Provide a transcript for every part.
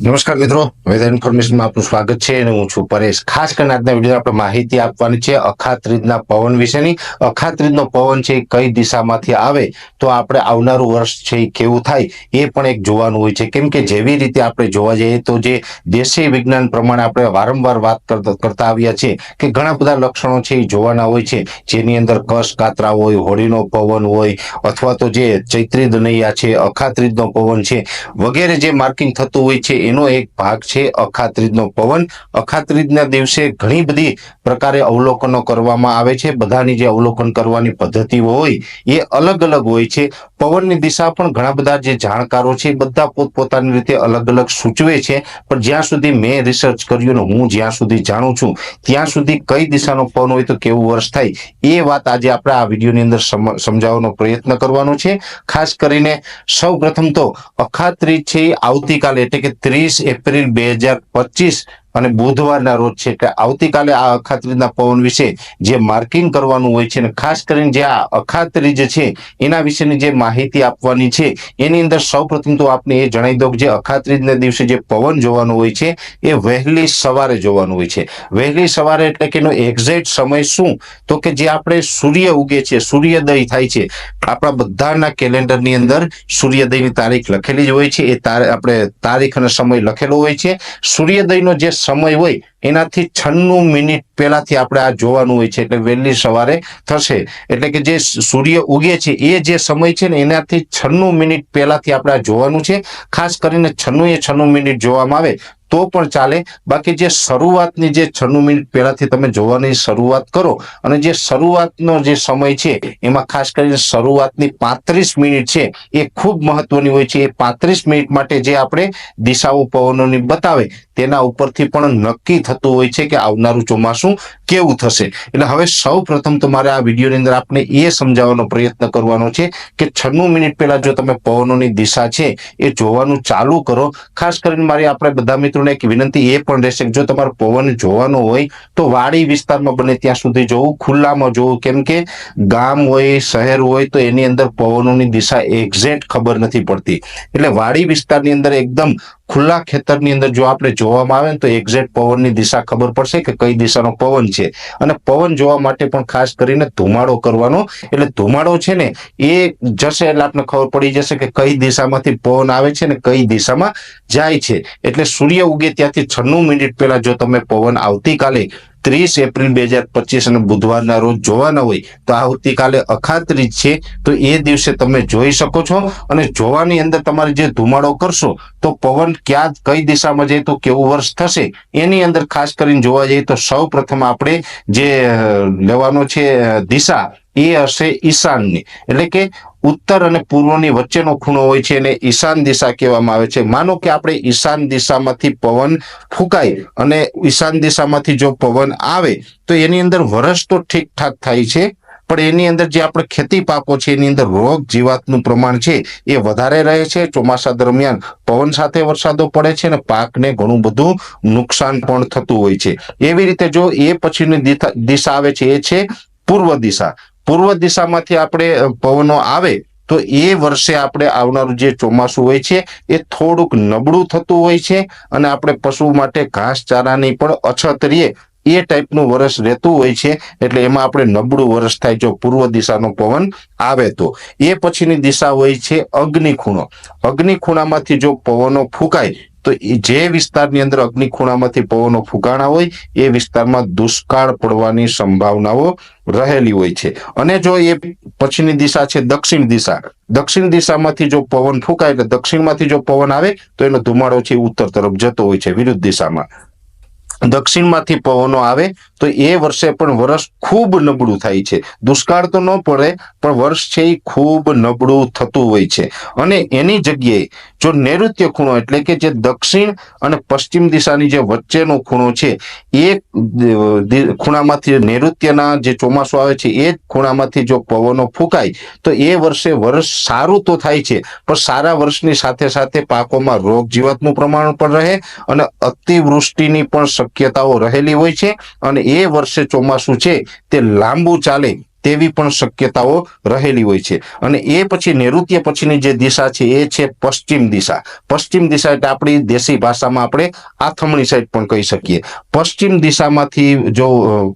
નમસ્કાર મિત્રો. વેધર ઇન્ફોર્મેશનમાં આપનું સ્વાગત છે અને હું છું પરેશ. ખાસ કરીને આજના વીડિયો આપણે માહિતી આપવાની છે અખાત્રીજના પવન વિશેની. અખાત્રીજનો પવન છે કઈ દિશામાંથી આવે તો આપણે આવનારું વર્ષ છે એ કેવું થાય એ પણ એક જોવાનું હોય છે. કેમ કે જેવી રીતે આપણે જોવા જઈએ તો જે દેશી વિજ્ઞાન પ્રમાણે આપણે વારંવાર વાત કરતા આવ્યા છે કે ઘણા બધા લક્ષણો છે એ જોવાના હોય છે. જેની અંદર કસ કાતરા હોય, હોળીનો પવન હોય અથવા તો જે ચૈત્રી દનૈયા છે, અખાત્રીજનો પવન છે વગેરે જે માર્કિંગ થતું હોય છે એનો એક ભાગ છે અખાત્રીજનો પવન. અખાત્રીજના દિવસે ઘણી બધી પ્રકારે અવલોકનો કરવામાં આવે છે. બધાની જે અવલોકન કરવાની પદ્ધતિઓ હોય એ અલગ અલગ હોય છે. પવનની દિશા પણ ઘણા બધા જે જાણકારો છે બધા પોતપોતાની રીતે અલગ અલગ સૂચવે છે. પણ જ્યાં સુધી મેં રિસર્ચ કર્યું ને હું જ્યાં સુધી જાણું છું, ત્યાં સુધી કઈ દિશાનો પવન હોય તો કેવું વર્ષ થાય એ વાત આજે આપણે આ વિડીયોની અંદર સમજાવવાનો પ્રયત્ન કરવાનો છે. ખાસ કરીને સૌ પ્રથમ તો અખાત્રીજ છે આવતીકાલે એટલે કે ત્રીસ એપ્રિલ બે હજાર પચીસ અને બુધવારના રોજ છે એટલે આવતીકાલે આ અખાત્રીજના પવન વિશે જે માર્કિંગ કરવાનું હોય છે અને ખાસ કરીને જે આ અખાત્રીજ છે, એના વિશેની જે માહિતી આપવાની છે, એની અંદર સૌપ્રથમ તો આપને એ જણાવી દઉં જે અખાત્રીજના દિવસે જે પવન જોવાનું હોય છે, એ વહેલી સવારે જોવાનું હોય છે. વહેલી સવારે એટલે કે એનો એક્ઝેક્ટ સમય શું? તો કે જે આપણે સૂર્ય ઉગે છે, સૂર્યોદય થાય છે, આપણા બધાના કેલેન્ડરની અંદર સૂર્યોદયની તારીખ લખેલી જ હોય છે, એ તારે આપણે તારીખ અને સમય લખેલો હોય છે. સૂર્યોદયનો જે સમય હોય, એનાથી છન્નું મિનિટ પહેલાથી આપણે આ જોવાનું હોય છે, એટલે વહેલી સવારે થશે. એટલે કે જે સૂર્ય ઉગે છે, એ જે સમય છે ને, એનાથી છન્નું મિનિટ પહેલાથી આપણે આ જોવાનું છે. ખાસ કરીને છન્નું એ છન્નું મિનિટ જોવામાં આવે તો પણ ચાલે. બાકી જે શરૂઆતની જે છન્નું મિનિટ પહેલાથી તમે જોવાની શરૂઆત કરો અને જે શરૂઆતનો જે સમય છે, એમાં ખાસ કરીને શરૂઆતની પાંત્રીસ મિનિટ છે, એ ખૂબ મહત્વની હોય છે. એ પાંત્રીસ મિનિટ માટે જે આપણે દિશાઓ પવનોની બતાવે, તેના ઉપરથી પણ નક્કી થતું હોય છે કે આવનારું ચોમાસું કેવું થશે. એટલે હવે સૌ પ્રથમ મારે આ વિડીયોની અંદર આપણે એ સમજાવવાનો પ્રયત્ન કરવાનો છે કે છન્નું મિનિટ પહેલા જો તમે પવનોની દિશા છે, એ જોવાનું ચાલુ કરો. ખાસ કરીને મારી આપણે બધા મિત્રોને એક વિનંતી એ પણ રહેશે કે જો તમારે પવન જોવાનો હોય તો વાડી વિસ્તારમાં બને ત્યાં સુધી જોવું, ખુલ્લામાં જોવું. કેમ કે ગામ હોય, શહેર હોય તો એની અંદર પવનોની દિશા એક્ઝેક્ટ ખબર નથી પડતી. એટલે વાડી વિસ્તારની અંદર એકદમ ખુલ્લા ખેતરની અંદર જો આપણે જોવામાં આવે ને તો એક્ઝેક્ટ પવનની દિશા ખબર પડશે કે કઈ દિશાનો પવન છે. અને પવન જોવા માટે પણ ખાસ કરીને ધુમાડો કરવાનો. એટલે ધુમાડો છે ને, એ જશે એટલે આપણે ખબર પડી જશે કે કઈ દિશામાંથી પવન આવે છે ને કઈ દિશામાં જાય છે. એટલે સૂર્ય ઉગે ત્યાંથી છન્નું મિનિટ પહેલા જો તમે પવન આવતીકાલે ત્રીસ એપ્રિલ બે હજાર પચીસ અને બુધવારના રોજ જોવાના હોય તો આવતીકાલે અખાત્રીજ છે, તો એ દિવસે તમે જોઈ શકો છો. અને જોવાની અંદર તમારે જે ધુમાડો કરશો, તો પવન ક્યાં, કઈ દિશામાં જાય, તો કેવું વર્ષ થશે, એની અંદર ખાસ કરીને જોવા જઈએ તો સૌ આપણે જે લેવાનો છે દિશા, એ હશે ઈશાનની. એટલે કે ઉત્તર અને પૂર્વની વચ્ચેનો ખૂણો હોય છે એને ઈશાન દિશા કહેવામાં આવે છે. માનો કે આપણે ઈશાન દિશામાંથી પવન ફૂંકાય અને ઈશાન દિશામાંથી જો પવન આવે તો એની અંદર વરસ તો ઠીકઠાક થાય છે. પણ એની અંદર જે આપણે ખેતી પાકો છે એની અંદર રોગ જીવાતનું પ્રમાણ છે એ વધારે રહે છે. ચોમાસા દરમિયાન પવન સાથે વરસાદો પડે છે અને પાકને ઘણું બધું નુકસાન પણ થતું હોય છે. એવી રીતે જો એ પછીની દિશા- આવે છે, એ છે પૂર્વ દિશા. પૂર્વ દિશામાંથી આપણે પવનો આવે, તો એ વર્ષે આપણે આવનારું જે ચોમાસું હોય છે, એ થોડુંક નબળું થતું હોય છે અને આપણે પશુ માટે ઘાસચારાની પણ અછત રહીએ, એ ટાઈપનું વર્ષ રહેતું હોય છે. એટલે એમાં આપણે નબળું વર્ષ થાય જો પૂર્વ દિશાનો પવન આવે તો. એ પછીની દિશા હોય છે અગ્નિ ખૂણો. અગ્નિ ખૂણામાંથી જો પવનો ફૂંકાય તો જે વિસ્તારની અંદર અગ્નિ ખૂણામાંથી પવનો ફૂંકાણા હોય, એ વિસ્તારમાં દુષ્કાળ પડવાની સંભાવનાઓ રહેલી હોય છે. અને જો એ પછીની દિશા છે, દક્ષિણ દિશા, દક્ષિણ દિશામાંથી જો પવન ફૂંકાય એટલે દક્ષિણમાંથી જો પવન આવે, તો એનો ધુમાડો છે ઉત્તર તરફ જતો હોય છે વિરુદ્ધ દિશામાં. દક્ષિણમાંથી પવનો આવે તો એ વર્ષે પણ વર્ષ ખૂબ નબળું થાય છે. દુષ્કાળ તો ન પડે, પણ વર્ષ છે એ ખૂબ નબળું થતું હોય છે. અને એની જગ્યાએ જો નૈઋત્ય ખૂણો એટલે કે જે દક્ષિણ અને પશ્ચિમ દિશાની જે વચ્ચેનો ખૂણો છે, એ ખૂણામાંથી નૈઋત્યના જે ચોમાસું આવે છે, એ ખૂણામાંથી જો પવનો ફૂંકાય, તો એ વર્ષે વર્ષ સારું તો થાય છે, પણ સારા વર્ષની સાથે સાથે પાકોમાં રોગ જીવાતનું પ્રમાણ પણ રહે અને અતિવૃષ્ટિની પણ શક્યતાઓ રહેલી હોય છે અને એ વર્ષે ચોમાસું છે, તે લાંબુ ચાલે તેવી પણ શક્યતાઓ રહેલી હોય છે. અને એ પછી નૈઋત્ય પછીની જે દિશા છે, એ છે પશ્ચિમ દિશા. પશ્ચિમ દિશા એટલે આપણી દેશી ભાષામાં આપણે આથમણી સાઈડ પણ કહી શકીએ. પશ્ચિમ દિશામાંથી જો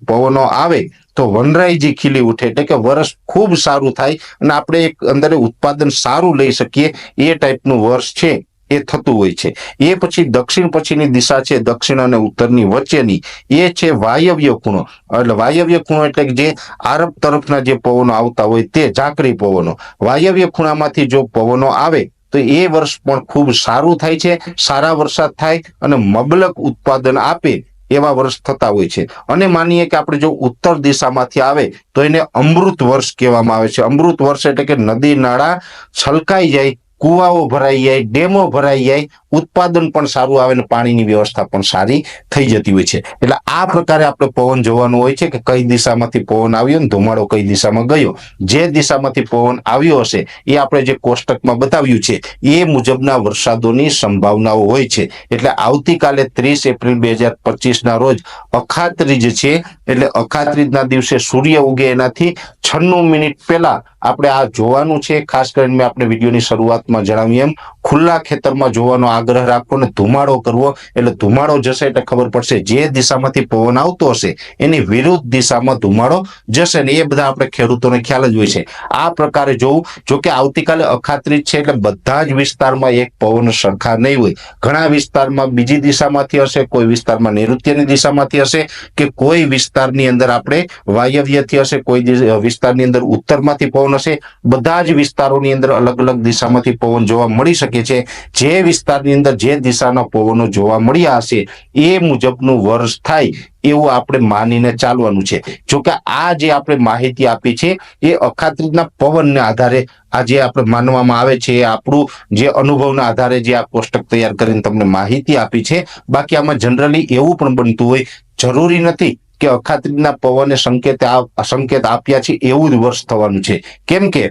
પવનો આવે તો વનરાઈજી ખીલી ઉઠે એટલે કે વર્ષ ખૂબ સારું થાય અને આપણે એક અંદર ઉત્પાદન સારું લઈ શકીએ એ ટાઈપનું વર્ષ છે. એ થતું હોય છે. એ પછી દક્ષિણ પછીની દિશા છે, દક્ષિણ અને ઉત્તરની વચ્ચેની. એ છે વાયવ્ય ખૂણો. એટલે વાયવ્ય ખૂણો એટલે જે આરબ તરફના જે પવનો આવતા હોય તે ઝાકરી પવનો. વાયવ્ય ખૂણામાંથી જો પવનો આવે, તો એ વર્ષ પણ ખૂબ સારું થાય છે, સારા વરસાદ થાય અને મબલક ઉત્પાદન આપે એવા વર્ષ થતા હોય છે. અને માનીએ કે આપણે જો ઉત્તર દિશામાંથી આવે, તો એને અમૃત વર્ષ કહેવામાં આવે છે. અમૃત વર્ષ એટલે કે નદી, નાળા છલકાઈ જાય કુવાઓ ભરાઈ જાય ડેમો ભરાઈ જાય ઉત્પાદન પણ સારું આવે અને પાણીની વ્યવસ્થા પણ સારી થઈ જતી હોય છે. એટલે આ પ્રકારે આપણે પવન જોવાનું હોય છે કે કઈ દિશામાંથી પવન આવ્યો ને ધુમાડો કઈ દિશામાં ગયો. જે દિશામાંથી પવન આવ્યો હશે, એ આપણે જે કોષ્ટકમાં બતાવ્યું છે, એ મુજબના વરસાદોની સંભાવનાઓ હોય છે. એટલે આવતીકાલે ત્રીસ એપ્રિલ બે હજાર પચીસના રોજ અખાત્રીજ છે, એટલે અખાત્રીજના દિવસે સૂર્ય ઉગે એનાથી છન્નું મિનિટ પહેલા આપણે આ જોવાનું છે. ખાસ કરીને મેં આપણે વિડીયોની શરૂઆતમાં જણાવ્યું એમ, ખુલ્લા ખેતરમાં જોવાનો આગ્રહ રાખવો ને ધુમાડો કરવો, એટલે ધુમાડો જશે એટલે ખબર પડશે જે દિશામાંથી પવન આવતો હશે, એની વિરુદ્ધ દિશામાં ધુમાડો જશે ને એ બધા આપણે ખેડૂતોને ખ્યાલ જ હોય છે. આ પ્રકારે જોવું જો કે આવતીકાલે અખાત્રીજ છે એટલે બધા જ વિસ્તારમાં એક પવન સરખા નહીં હોય. ઘણા વિસ્તારમાં બીજી દિશામાંથી હશે, કોઈ વિસ્તારમાં નૈઋત્યની દિશામાંથી હશે કે કોઈ વિસ્તારની અંદર આપણે વાયવ્યથી હશે, કોઈ વિસ્તારની અંદર ઉત્તરમાંથી પવન હશે. બધા જ વિસ્તારોની અંદર અલગ અલગ દિશામાંથી પવન જોવા મળી શકે છે. જે વિસ્તારની અંદર જે દિશાના પવનો જોવા મળ્યા હશે, એ મુજબનું વર્ષ થાય એવું આપણે માનીને ચાલવાનું છે. જોકે આ જે આપણે માહિતી આપી છે, એ અખાત્રીજના પવનને આધારે આ આપણે માનવામાં આવે છે, એ આપણું જે અનુભવના આધારે જે આ કોષ્ટક તૈયાર કરીને તમને માહિતી આપી છે. બાકી આમાં જનરલી એવું પણ બનતું હોય, જરૂરી નથી કે અખાત્રીજના પવને સંકેત સંકેત આપ્યા છે, એવું જ વર્ષ થવાનું છે. કેમ કે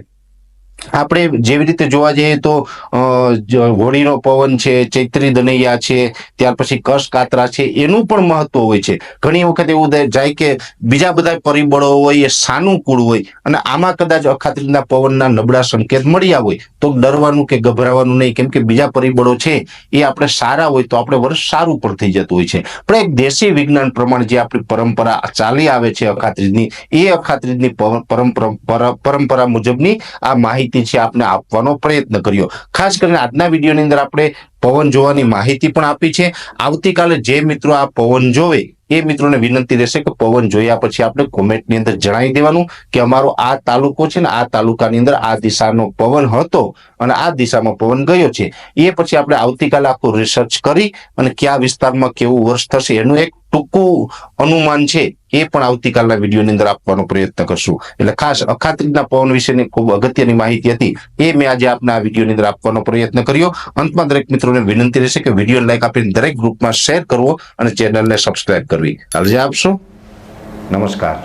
આપણે જેવી રીતે જોવા જઈએ તો હોળીનો પવન છે, ચૈત્રી દનૈયા છે, ત્યાર પછી કશ કાતરા છે, એનું પણ મહત્વ હોય છે. ઘણી વખત એવું જાય કે બીજા બધા પરિબળો હોય, એ સાનુકૂળ હોય, અને આમાં કદાચ અખાત્રીજના પવનના નબળા સંકેત મળ્યા હોય, તો ડરવાનું કે ગભરાવાનું નહીં, કેમ કે બીજા પરિબળો છે, એ આપણે સારા હોય, તો આપણે વર્ષ સારું પણ થઈ જતું હોય છે. પણ એક દેશી વિજ્ઞાન પ્રમાણે જે આપણી પરંપરા ચાલી આવે છે અખાત્રીજની, એ અખાત્રીજની પરંપરા પરંપરા મુજબની આ માહિતી છે, આપને આપવાનો પ્રયત્ન કર્યો. ખાસ કરીને આજના વિડીયોની અંદર આપણે પવન જોવાની માહિતી પણ આપી છે. આવતીકાલે જે મિત્રો આ પવન જોવે, એ મિત્રોને વિનંતી રહેશે કે પવન જોયા પછી આપણે કોમેન્ટની અંદર જણાવી દેવાનું કે અમારો આ તાલુકો છે ને, આ તાલુકાની અંદર આ દિશાનો પવન હતો અને આ દિશામાં પવન ગયો છે. એ પછી આપણે આવતીકાલે આખું રિસર્ચ કરી અને કયા વિસ્તારમાં કેવું વર્ષ થશે એનું એક ટૂંકું અનુમાન છે? એ પણ આવતીકાલના વિડીયોની અંદર આપવાનો પ્રયત્ન કરશું. એટલે ખાસ અખાત્રીજના પવન વિશેની ખૂબ અગત્યની માહિતી હતી. એ મેં આજે આપના આ વિડીયોની અંદર આપવાનો પ્રયત્ન કર્યો. અંતમાં દરેક મિત્રોને વિનંતી રહેશે કે વીડિયો લાઈક આપીને દરેક ગ્રુપમાં શેર કરવો અને ચેનલને સબસ્ક્રાઇબ કરવી. અરજી આપશો? નમસ્કાર.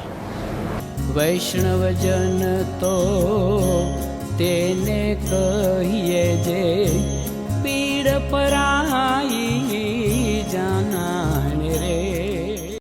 વૈષ્ણવજન તો તેને કહીએ જે